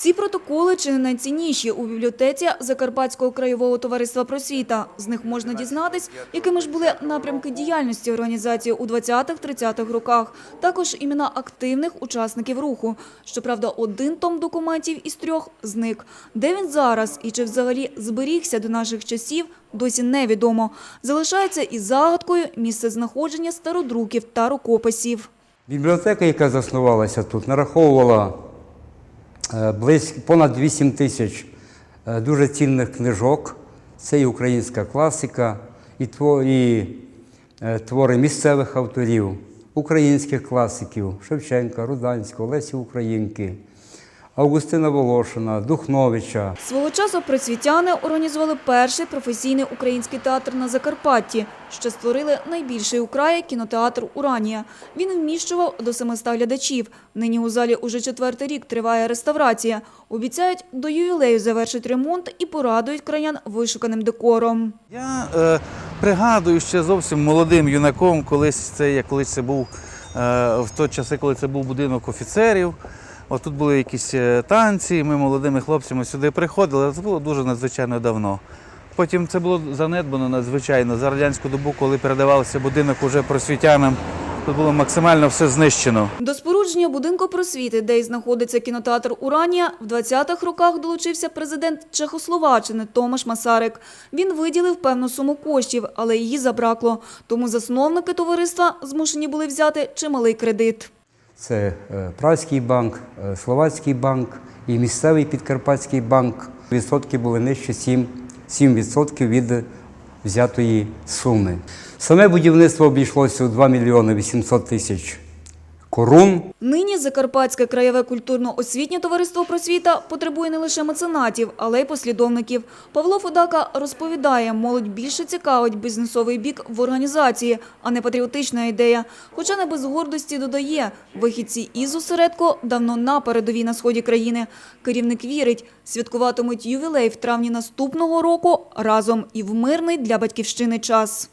Ці протоколи чи не найцінніші у бібліотеці Закарпатського краєвого товариства «Просвіта». З них можна дізнатись, якими ж були напрямки діяльності організації у 20-30-х роках. Також імена активних учасників руху. Щоправда, один том документів із трьох зник. Де він зараз і чи взагалі зберігся до наших часів, досі невідомо. Залишається і загадкою місце знаходження стародруків та рукописів. Бібліотека, яка заснувалася тут, нараховувала близько понад 8 тисяч е, дуже цінних книжок. Це і українська класика, і, е, твори місцевих авторів, українських класиків Шевченка, Руданського, Лесі Українки, Августина Волошина, Духновича. Свого часу просвітяни організували перший професійний український театр на Закарпатті, що створили найбільший у краї кінотеатр «Уранія». Він вміщував до 700 глядачів. Нині у залі уже четвертий рік триває реставрація. Обіцяють до ювілею завершить ремонт і порадують краян вишуканим декором. Я е, пригадую ще зовсім молодим юнаком, колись це я колись це був е, в той часи, коли це був будинок офіцерів. От тут були якісь е, танці, ми молодими хлопцями сюди приходили, це було дуже надзвичайно давно. Потім це було занедбано надзвичайно. За радянську добу, коли передавався будинок уже просвітянам, тут було максимально все знищено. До спорудження будинку просвіти, де й знаходиться кінотеатр «Уранія», в 20-х роках долучився президент Чехословаччини Томаш Масарик. Він виділив певну суму коштів, але її забракло. Тому засновники товариства змушені були взяти чималий кредит. Це е, Празький банк, е, Словацький банк і місцевий Підкарпатський банк. Відсотки були нижче 7, 7% від взятої суми. Саме будівництво обійшлося у 2 мільйони 800 тисяч корун. Нині Закарпатське краєве культурно-освітнє товариство «Просвіта» потребує не лише меценатів, але й послідовників. Павло Фодака розповідає, молодь більше цікавить бізнесовий бік в організації, а не патріотична ідея. Хоча не без гордості додає, вихідці із осередку давно на передовій на сході країни. Керівник вірить, святкуватимуть ювілей в травні наступного року разом і в мирний для батьківщини час.